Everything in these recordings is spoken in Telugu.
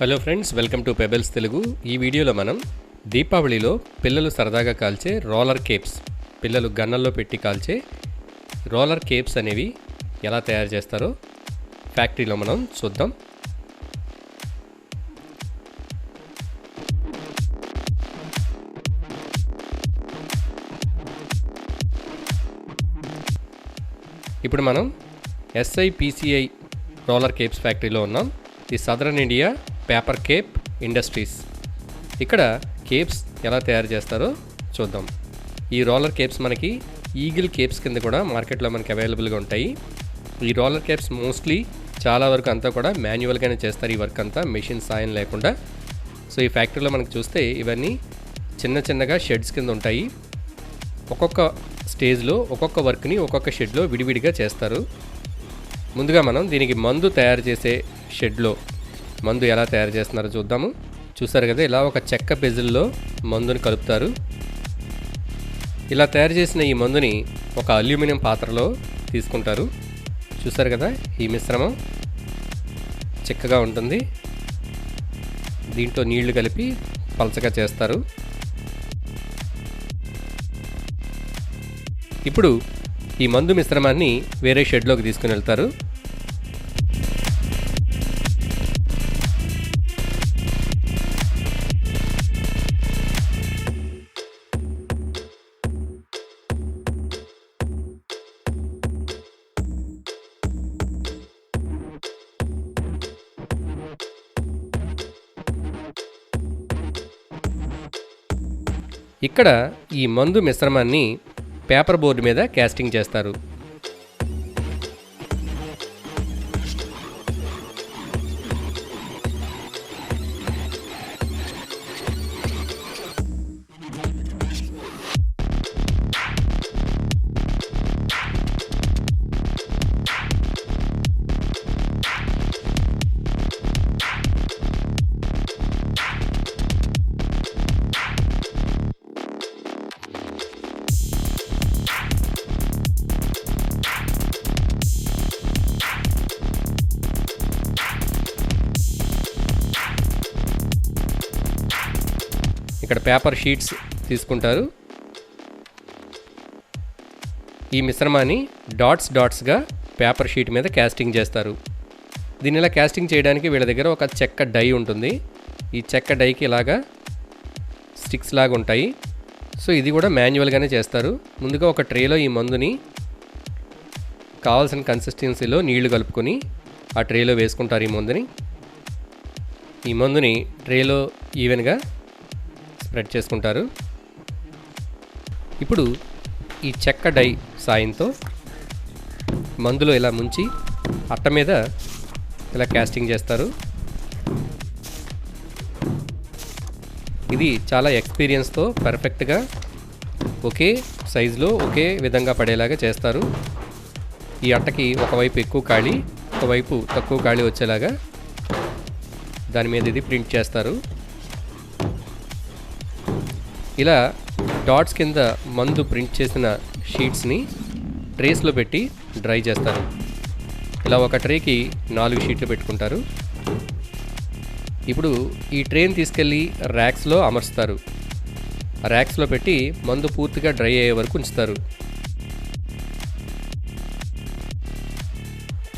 Hello friends welcome to Pebbles Telugu ఈ వీడియోలో మనం దీపావళిలో పిల్లలు సరదాగా కాల్చే రోలర్ కేప్స్ పిల్లలు గన్నల్లో పెట్టి కాల్చే రోలర్ కేప్స్ అనేవి ఎలా తయారు చేస్తారో ఫ్యాక్టరీలో మనం చూద్దాం. ఇప్పుడు మనం ఎస్ఐపిసిఐ రోలర్ కేప్స్ ఫ్యాక్టరీలో ఉన్నాం. The southern India paper cap industries. ఇక్కడ కేప్స్ ఎలా తయారు చేస్తారో చూద్దాం. ఈ రోలర్ కేప్స్ మనకి ఈగిల్ కేప్స్ కింద కూడా మార్కెట్లో మనకి అవైలబుల్గా ఉంటాయి. ఈ రోలర్ కేప్స్ మోస్ట్లీ చాలా వరకు అంతా కూడా మాన్యువల్గానే చేస్తారు. ఈ వర్క్ అంతా మెషిన్ సాయం లేకుండా. సో ఈ ఫ్యాక్టరీలో మనకు చూస్తే ఇవన్నీ చిన్న చిన్నగా షెడ్స్ కింద ఉంటాయి. ఒక్కొక్క స్టేజ్లో ఒక్కొక్క వర్క్ని ఒక్కొక్క షెడ్లో విడివిడిగా చేస్తారు. ముందుగా మనం దీనికి మందు తయారు చేసే షెడ్లో మందు ఎలా తయారు చేస్తున్నారో చూద్దాము. చూసారు కదా ఇలా ఒక చెక్క పెజిల్లో మందుని కలుపుతారు. ఇలా తయారు చేసిన ఈ మందుని ఒక అల్యూమినియం పాత్రలో తీసుకుంటారు. చూసారు కదా ఈ మిశ్రమం చిక్కగా ఉంటుంది. దీంట్లో నీళ్ళు కలిపి పలచగా చేస్తారు. ఇప్పుడు ఈ మందు మిశ్రమాన్ని వేరే షెడ్లోకి తీసుకుని వెళ్తారు. ఇక్కడ ఈ మందు మిశ్రమాన్ని పేపర్ బోర్డు మీద క్యాస్టింగ్ చేస్తారు. పేపర్ షీట్స్ తీసుకుంటారు. ఈ మిశ్రమాన్ని డాట్స్ డాట్స్గా పేపర్ షీట్ మీద క్యాస్టింగ్ చేస్తారు. దీని ఇలా క్యాస్టింగ్ చేయడానికి వీళ్ళ దగ్గర ఒక చెక్క డై ఉంటుంది. ఈ చెక్క డైకి ఇలాగా స్టిక్స్ లాగా ఉంటాయి. సో ఇది కూడా మాన్యువల్గానే చేస్తారు. ముందుగా ఒక ట్రేలో ఈ మందుని కావాల్సిన కన్సిస్టెన్సీలో నీళ్ళు కలుపుకొని ఆ ట్రేలో వేసుకుంటారు ఈ మందుని. ఈ మందుని ట్రేలో ఈవెన్గా స్ప్రెడ్ చేసుకుంటారు. ఇప్పుడు ఈ చెక్క డై సాయంతో మందులో ఇలా ముంచి అట్ట మీద ఇలా క్యాస్టింగ్ చేస్తారు. ఇది చాలా ఎక్స్పీరియన్స్తో పర్ఫెక్ట్గా ఒకే సైజులో ఒకే విధంగా పడేలాగా చేస్తారు. ఈ అట్టకి ఒకవైపు ఎక్కువ ఖాళీ ఒకవైపు తక్కువ ఖాళీ వచ్చేలాగా దాని మీద ఇది ప్రింట్ చేస్తారు. ఇలా డాట్స్ కింద మందు ప్రింట్ చేసిన షీట్స్ని ట్రేస్లో పెట్టి డ్రై చేస్తారు. ఇలా ఒక ట్రేకి నాలుగు షీట్లు పెట్టుకుంటారు. ఇప్పుడు ఈ ట్రేని తీసుకెళ్ళి ర్యాక్స్లో అమర్స్తారు ర్యాక్స్లో పెట్టి మందు పూర్తిగా డ్రై అయ్యే వరకు ఉంచుతారు.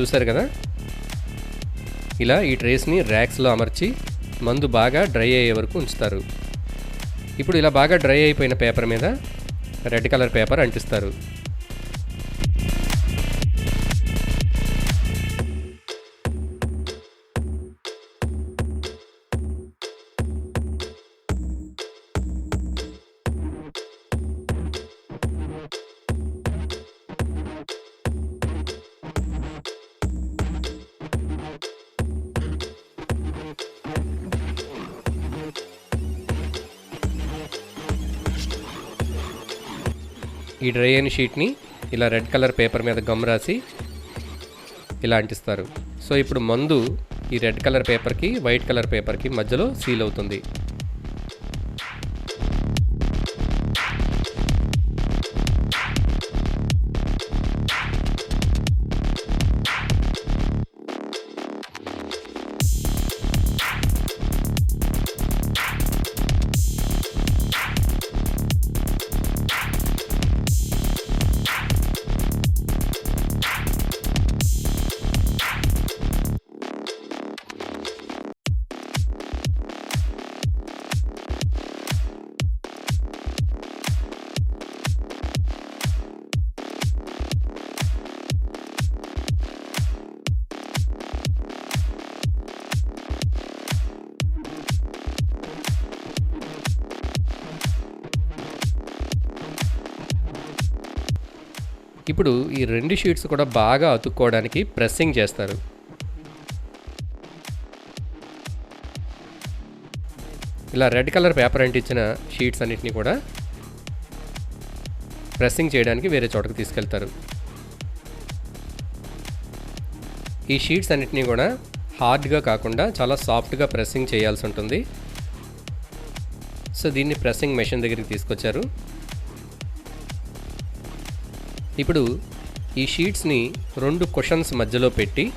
చూసారు కదా? ఇలా ఈ ట్రేస్ని ర్యాక్స్లో అమర్చి మందు బాగా డ్రై అయ్యే వరకు ఉంచుతారు. ఇప్పుడు ఇలా బాగా డ్రై అయిపోయిన పేపర్ మీద రెడ్ కలర్ పేపర్ అంటిస్తారు. ఈ డ్రై అయిన షీట్ని ఇలా రెడ్ కలర్ పేపర్ మీద గమ్ రాసి ఇలా అంటిస్తారు. సో ఇప్పుడు మందు ఈ రెడ్ కలర్ పేపర్కి వైట్ కలర్ పేపర్కి మధ్యలో సీల్ అవుతుంది. ఇప్పుడు ఈ రెండు షీట్స్ కూడా బాగా అతుక్కోవడానికి ప్రెస్సింగ్ చేస్తారు. ఇలా రెడ్ కలర్ పేపర్ అంటించిన షీట్స్ అన్నిటిని కూడా ప్రెస్సింగ్ చేయడానికి వేరే చోటకి తీసుకెళ్తారు. ఈ షీట్స్ అన్నిటినీ కూడా హార్డ్గా కాకుండా చాలా సాఫ్ట్గా ప్రెస్సింగ్ చేయాల్సి ఉంటుంది. సో దీన్ని ప్రెస్సింగ్ మెషిన్ దగ్గరికి తీసుకొచ్చారు. ఇప్పుడు ఈ షీట్స్ని రెండు కుషన్స్ మధ్యలో పెట్టి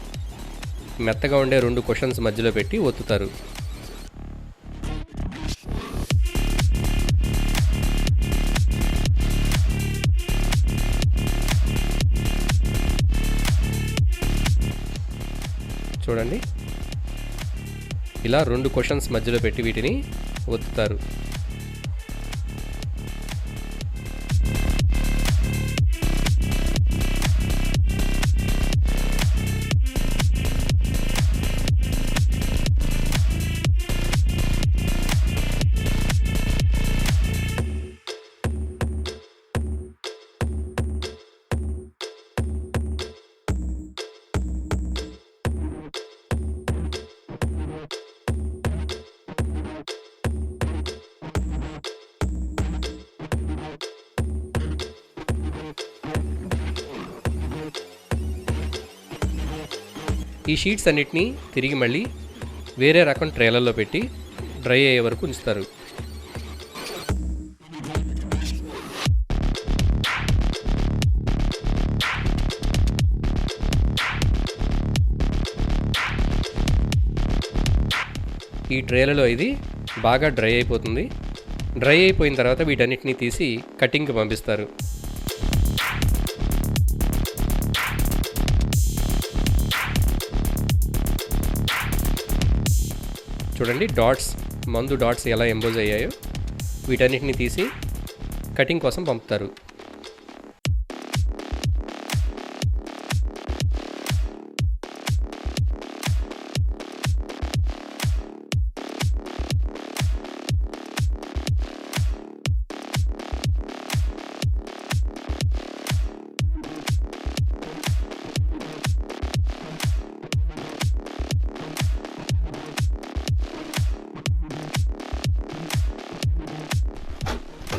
మెత్తగా ఉండే రెండు క్వశ్చన్స్ మధ్యలో పెట్టి ఒత్తుతారు. చూడండి. ఇలా రెండు క్వశ్చన్స్ మధ్యలో పెట్టి వీటిని ఒత్తుతారు. ఈ షీట్స్ అన్నిటినీ తిరిగి మళ్ళీ వేరే రకం ట్రేలర్లో పెట్టి డ్రై అయ్యే వరకు ఉంచుతారు. ఈ ట్రేలలో ఇది బాగా డ్రై అయిపోతుంది. డ్రై అయిపోయిన తర్వాత వీటన్నిటిని తీసి కటింగ్కి పంపిస్తారు. చూడండి డాట్స్ మందు డాట్స్ ఎలా ఎంబోజ్ అయ్యాయో వీటన్నిటిని తీసి కటింగ్ కోసం పంపుతారు.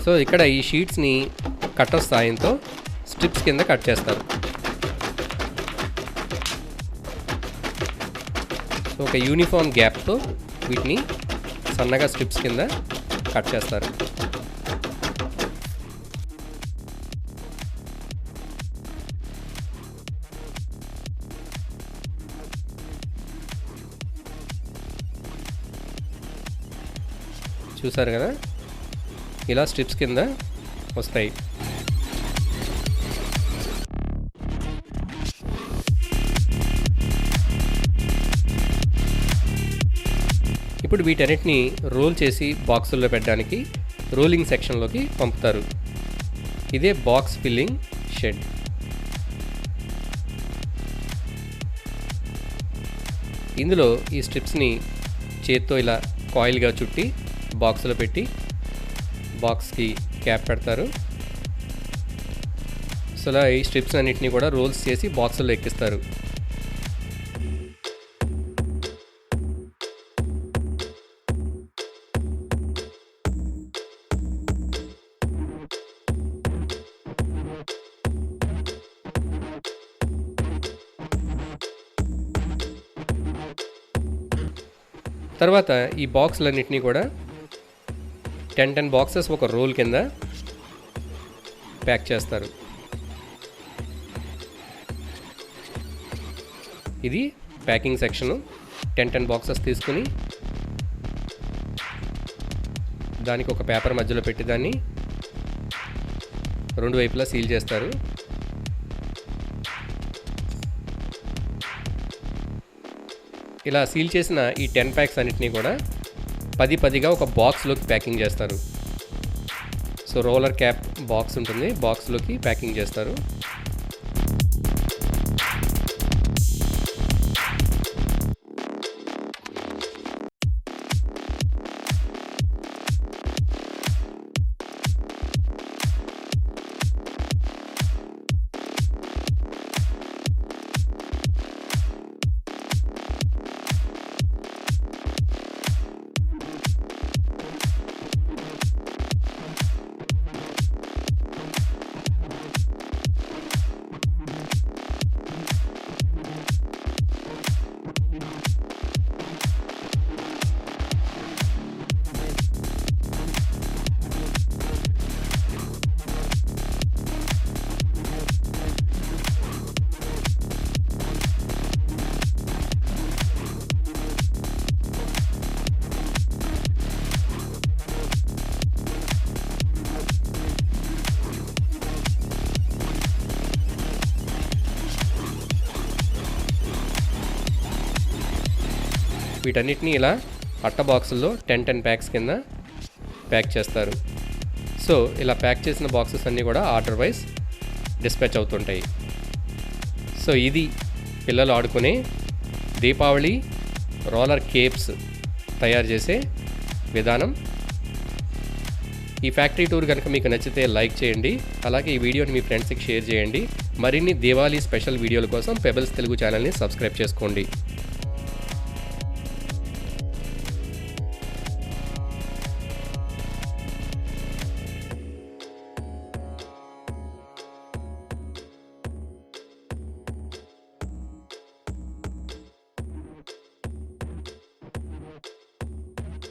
సో ఇక్కడ ఈ షీట్స్ని కట్టర్ సాయంతో స్ట్రిప్స్ కింద కట్ చేస్తారు. సో ఒక యూనిఫామ్ గ్యాప్తో వీటిని సన్నగా స్ట్రిప్స్ కింద కట్ చేస్తారు. చూసారు కదా? ఇలా స్ట్రిప్స్ కింద వస్తాయి. ఇప్పుడు వీటన్నిటిని రోల్ చేసి బాక్సుల్లో పెట్టడానికి రోలింగ్ సెక్షన్లోకి పంపుతారు. ఇదే బాక్స్ ఫిల్లింగ్ షెడ్. ఇందులో ఈ స్ట్రిప్స్ని చేత్తో ఇలా కాయిల్గా చుట్టి బాక్స్లో పెట్టి బాక్స్కి క్యాప్ పెడతారు. సో అలా ఈ స్ట్రిప్స్ అన్నింటినీ కూడా రోల్స్ చేసి బాక్సుల్లో ఎక్కిస్తారు. తర్వాత ఈ బాక్సులన్నింటినీ కూడా టెన్ టెన్ బాక్సెస్ ఒక రోల్ కింద ప్యాక్ చేస్తారు. ఇది packing section. Ten ten boxes తీసుకుని దానికి ఒక పేపర్ మధ్యలో పెట్టి దాన్ని రెండు వైపులా సీల్ చేస్తారు. ఇలా సీల్ చేసిన ఈ టెన్ ప్యాక్స్ అన్నిటినీ కూడా పది పదిగా ఒక బాక్స్లోకి ప్యాకింగ్ చేస్తారు. సో రోలర్ క్యాప్ బాక్స్ ఉంటుంది. బాక్స్లోకి ప్యాకింగ్ చేస్తారు. వీటన్నిటిని ఇలా అట్ట బాక్సుల్లో టెన్ టెన్ ప్యాక్స్ కింద ప్యాక్ చేస్తారు. సో ఇలా ప్యాక్ చేసిన బాక్సెస్ అన్నీ కూడా ఆర్డర్ వైజ్ డిస్పాచ్ అవుతుంటాయి. సో ఇది పిల్లలు ఆడుకునే దీపావళి రోలర్ కేప్స్ తయారు చేసే విధానం. ఈ ఫ్యాక్టరీ టూర్ కనుక మీకు నచ్చితే లైక్ చేయండి. అలాగే ఈ వీడియోని మీ ఫ్రెండ్స్కి షేర్ చేయండి. మరిన్ని దివాళీ స్పెషల్ వీడియోల కోసం పెబల్స్ తెలుగు ఛానల్ని సబ్స్క్రైబ్ చేసుకోండి.